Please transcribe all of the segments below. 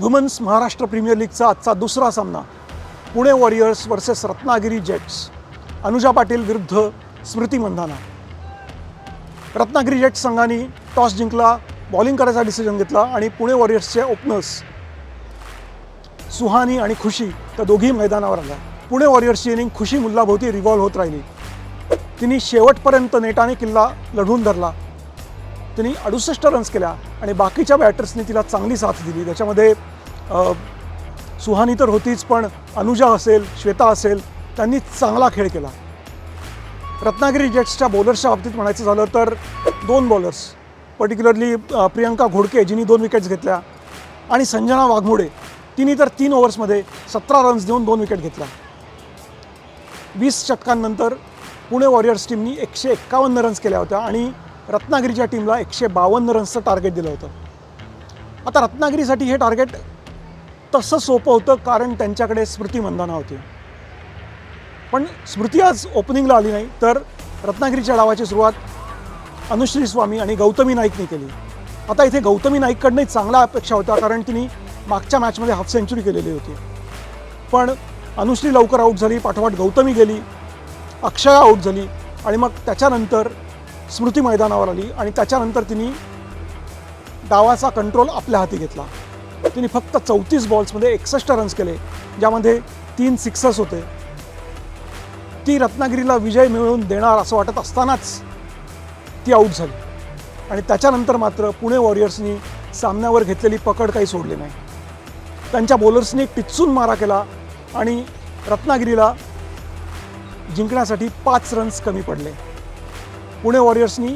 Women's Maharashtra premier लीगचा आजचा दुसरा सामना. Pune warriors versus Ratnagiri jets. Anuja Patil विरुद्ध स्मृती मंधाना. रत्नागिरी जेट्स संघाने टॉस जिंकला बॉलिंग करायचा डिसिजन घेतला आणि पुणे वॉरियर्सचे ओपनर्स सुहानी आणि खुशी त्या दोघी मैदानावर आल्या. पुणे वॉरियर्सची इनिंग खुशी मुल्लाभोवती रिव्हॉल्व्ह होत राहिली. तिने शेवटपर्यंत नेटाने किल्ला लढवून धरला. तिने अडुसष्ट रन्स केल्या. आणि बाकीच्या बॅटर्सनी तिला चांगली साथ दिली. त्याच्यामध्ये सुहानी तर होतीच पण अनुजा असेल श्वेता असेल त्यांनी चांगला खेळ केला. रत्नागिरी जेट्सच्या बॉलर्सच्या बाबतीत म्हणायचं झालं तर दोन बॉलर्स पर्टिक्युलरली प्रियंका घोडके जिनी दोन विकेट्स घेतल्या आणि संजना वाघमोडे. तिने तर तीन ओव्हर्समध्ये सतरा रन्स देऊन दोन विकेट घेतल्या. वीस षटकांनंतर पुणे वॉरियर्स टीमनी एकशे एक्कावन्न रन्स केल्या होत्या आणि रत्नागिरीच्या टीमला एकशे बावन्न रन्सचं टार्गेट दिलं होतं. आता रत्नागिरीसाठी हे टार्गेट तसं सोपं होतं कारण त्यांच्याकडे स्मृती मंदाना होती. पण स्मृती आज ओपनिंगला आली नाही तर रत्नागिरीच्या डावाची सुरुवात अनुश्री स्वामी आणि गौतमी नाईकने केली. आता इथे गौतमी नाईककडनंही चांगल्या अपेक्षा होत्या कारण तिने मागच्या मॅचमध्ये हाफ सेंचुरी केलेली होती. पण अनुश्री लवकर आऊट झाली पाठोपाठ गौतमी गेली अक्षया आऊट झाली आणि मग त्याच्यानंतर स्मृती मैदानावर आली आणि त्याच्यानंतर तिने डावाचा कंट्रोल आपल्या हाती घेतला. तिने फक्त चौतीस बॉल्समध्ये एकसष्ट रन्स केले ज्यामध्ये तीन सिक्सर्स होते. ती रत्नागिरीला विजय मिळवून देणार असं वाटत असतानाच ती आऊट झाली. आणि त्याच्यानंतर मात्र पुणे वॉरियर्सनी सामन्यावर घेतलेली पकड काही सोडली नाही. त्यांच्या बॉलर्सनी टिचून मारा केला आणि रत्नागिरीला जिंकण्यासाठी पाच रन्स कमी पडले. पुणे वॉरियर्सनी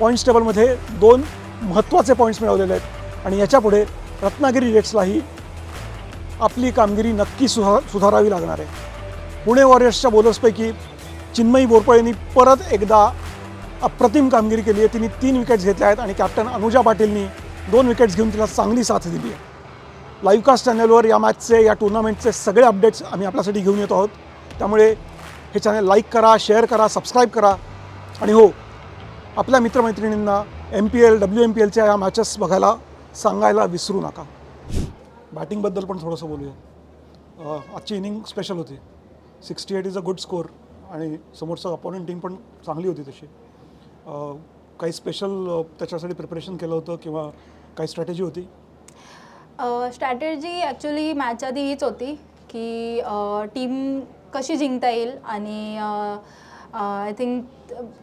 पॉईंट्स टेबलमध्ये दोन महत्त्वाचे पॉईंट्स मिळवलेले आहेत. आणि याच्यापुढे रत्नागिरी रेड्सलाही आपली कामगिरी नक्की सुधा सुधारावी लागणार आहे. पुणे वॉरियर्सच्या बॉलर्सपैकी चिन्मयी बोरपळेंनी परत एकदा अप्रतिम कामगिरी केली आहे. तिने तीन विकेट्स घेतल्या आहेत आणि कॅप्टन अनुजा पाटीलनी दोन विकेट्स घेऊन तिला चांगली साथ दिली आहे. लाईव्ह कास्ट चॅनलवर या मॅचचे या टुर्नामेंटचे सगळे अपडेट्स आम्ही आपल्यासाठी घेऊन येतो आहोत. त्यामुळे हे चॅनल लाईक करा शेअर करा सबस्क्राईब करा. आणि हो आपल्या मित्रमैत्रिणींना M P L W M P एलच्या या मॅचेस बघायला सांगायला विसरू नका. बॅटिंगबद्दल पण थोडंसं बोलूया. आजची इनिंग स्पेशल होती. Sixty eight is a good score आणि समोरचं अपोनंट टीम पण चांगली होती तशी. काही स्पेशल त्याच्यासाठी प्रिपरेशन केलं होतं किंवा काही स्ट्रॅटेजी होती? स्ट्रॅटेजी ॲक्च्युली मॅच आधी हीच होती की टीम कशी जिंकता येईल आणि I think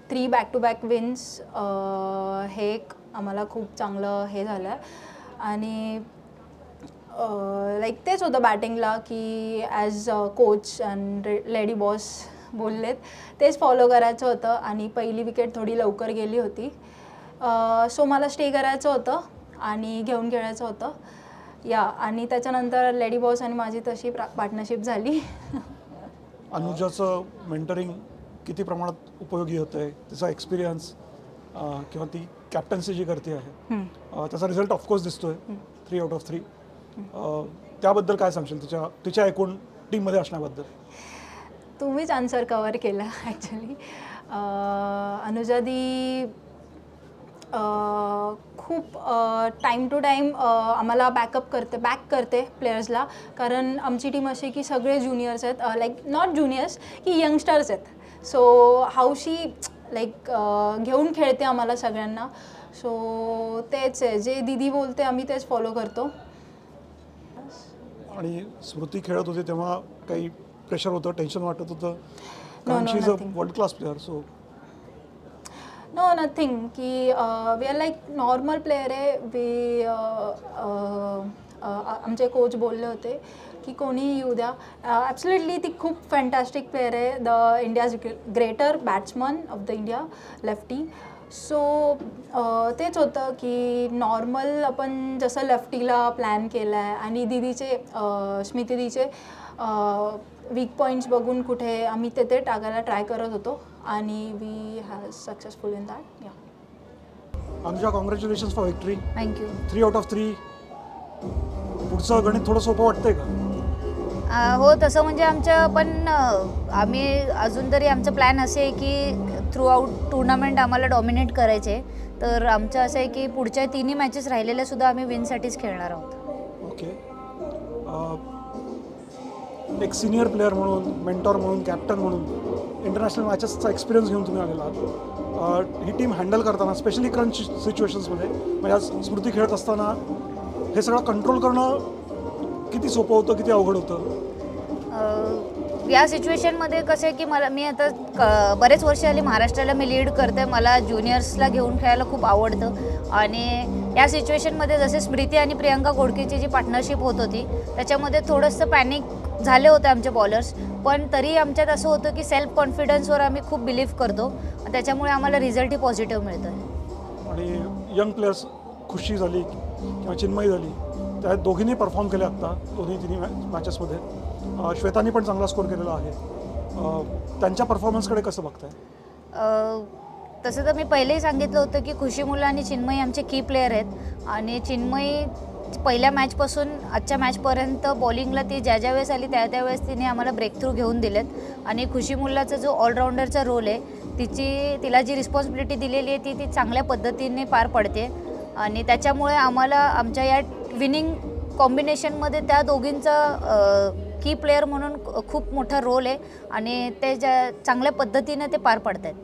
three back to back wins हे एक आम्हाला खूप चांगलं हे झालं. आहे आणि uh, लाईक तेच होतं बॅटिंगला की as coach and lady boss बोललेत तेच फॉलो करायचं होतं आणि पहिली विकेट थोडी लवकर गेली होती. Uh, सो मला स्टे करायचं होतं आणि घेऊन खेळायचं होतं. या आणि त्याच्यानंतर लेडी बॉस आणि माझी तशी पार्टनरशिप झाली. अनुजाचं मेंटरिंग किती प्रमाणात उपयोगी होतं आहे तिचा एक्सपिरियन्स किंवा ती कॅप्टन्सी जी करते आहे त्याचा रिझल्ट ऑफकोर्स दिसतोय. थ्री आउट ऑफ थ्री त्याबद्दल काय सांगशील? तिच्या तिच्या एकूण टीममध्ये असण्याबद्दल. तुम्हीच आन्सर कवर केला ॲक्च्युली अनुजादी खूप टाईम टू टाईम आम्हाला बॅकअप करते बॅक करते प्लेयर्सला कारण आमची टीम अशी की सगळे ज्युनियर्स आहेत लाईक नॉट ज्युनियर्स की यंगस्टर्स आहेत. सो हाऊशी लाईक घेऊन खेळते आम्हाला सगळ्यांना. सो तेच आहे. जे दिदी बोलते आम्ही तेच फॉलो करतो. आणि स्मृती खेळत होती तेव्हा काही प्रेशर होतं टेन्शन वाटत होतं? No, कारण no, she is a nothing. World class player so no nothing की we are like normal player आहे. वी आमचे कोच बोलले होते की कोणीही येऊ द्या. ॲब्सुलेटली ती खूप फॅन्टॅस्टिक प्लेअर आहे. The India's greater batsman of the India lefty so तेच होतं की नॉर्मल आपण जसं लेफ्टीला प्लॅन केला आहे आणि दिदीचे अं, स्मिती दिदीचे वीक पॉईंट्स बघून कुठे आम्ही तेथे टाकायला ट्राय करत होतो आणि we has successful in that या Anuja congratulation for victory thank you three out of three पुढचं गणित थोडं सोपं वाटतंय का? हो तसं म्हणजे आमचं पण अ, आम्ही अजून तरी आमचं प्लॅन असे आहे की थ्रू आऊट टुर्नामेंट आम्हाला डॉमिनेट करायचे तर आमचं असं आहे की पुढच्या तिन्ही मॅचेस राहिलेल्या सुद्धा आम्ही विनसाठीच खेळणार आहोत. ओके. अं, एक सिनियर प्लेअर म्हणून मेंटॉर म्हणून कॅप्टन म्हणून इंटरनॅशनल मॅचेसचा एक्सपिरियन्स घेऊन तुम्ही आलेला आहात. अं, ही टीम हँडल करताना स्पेशली क्रंच सिच्युएशन्समध्ये म्हणजे आज स्मृती खेळत असताना हे सगळं कंट्रोल करणं किती सोपं होतं किती अवघड होतं? अ, या सिच्युएशनमध्ये कसं आहे की मला मी आता क- बरेच वर्ष आली महाराष्ट्राला मी लीड करते मला ज्युनियर्सला घेऊन खेळायला खूप आवडतं. आणि या सिच्युएशनमध्ये जसे स्मृती आणि प्रियंका गोडकेची जी पार्टनरशिप होत होती त्याच्यामध्ये थोडंसं पॅनिक झाले होते आमचे बॉलर्स पण तरी आमच्यात असं होतं की सेल्फ कॉन्फिडन्सवर आम्ही खूप बिलीव्ह करतो. आणि त्याच्यामुळे आम्हाला रिझल्टही पॉझिटिव्ह मिळतो आणि यंग प्लेयर्स खुशी झाली किंवा चिन्मयी झाली? त्या दोघींनी परफॉर्म केले आत्ता. दोन्ही तिन्ही मॅ मॅचेसमध्ये श्वेतानी पण चांगला स्कोर केलेला आहे. त्यांच्या परफॉर्मन्सकडे कसं बघताय? अ, तसं तर मी पहिलेही सांगितलं होतं की खुशी मुलं आणि चिन्मयी आमचे की प्लेयर आहेत. आणि चिन्मयी पहिल्या मॅचपासून आजच्या मॅचपर्यंत बॉलिंगला ती ज्या ज्या वेळेस आली त्या त्यावेळेस तिने आम्हाला ब्रेक थ्रू घेऊन दिलेत. आणि खुशी मुलाचा जो ऑलराऊंडरचा रोल आहे तिची तिला जी रिस्पॉन्सिबिलिटी दिलेली आहे ती ती चांगल्या पद्धतीने पार पडते. आणि त्याच्यामुळे आम्हाला आमच्या या विनिंग कॉम्बिनेशनमध्ये त्या दोघींचा की प्लेअर म्हणून खूप मोठा रोल आहे. आणि ते ज्या चांगल्या पद्धतीने ते पार पडत आहेत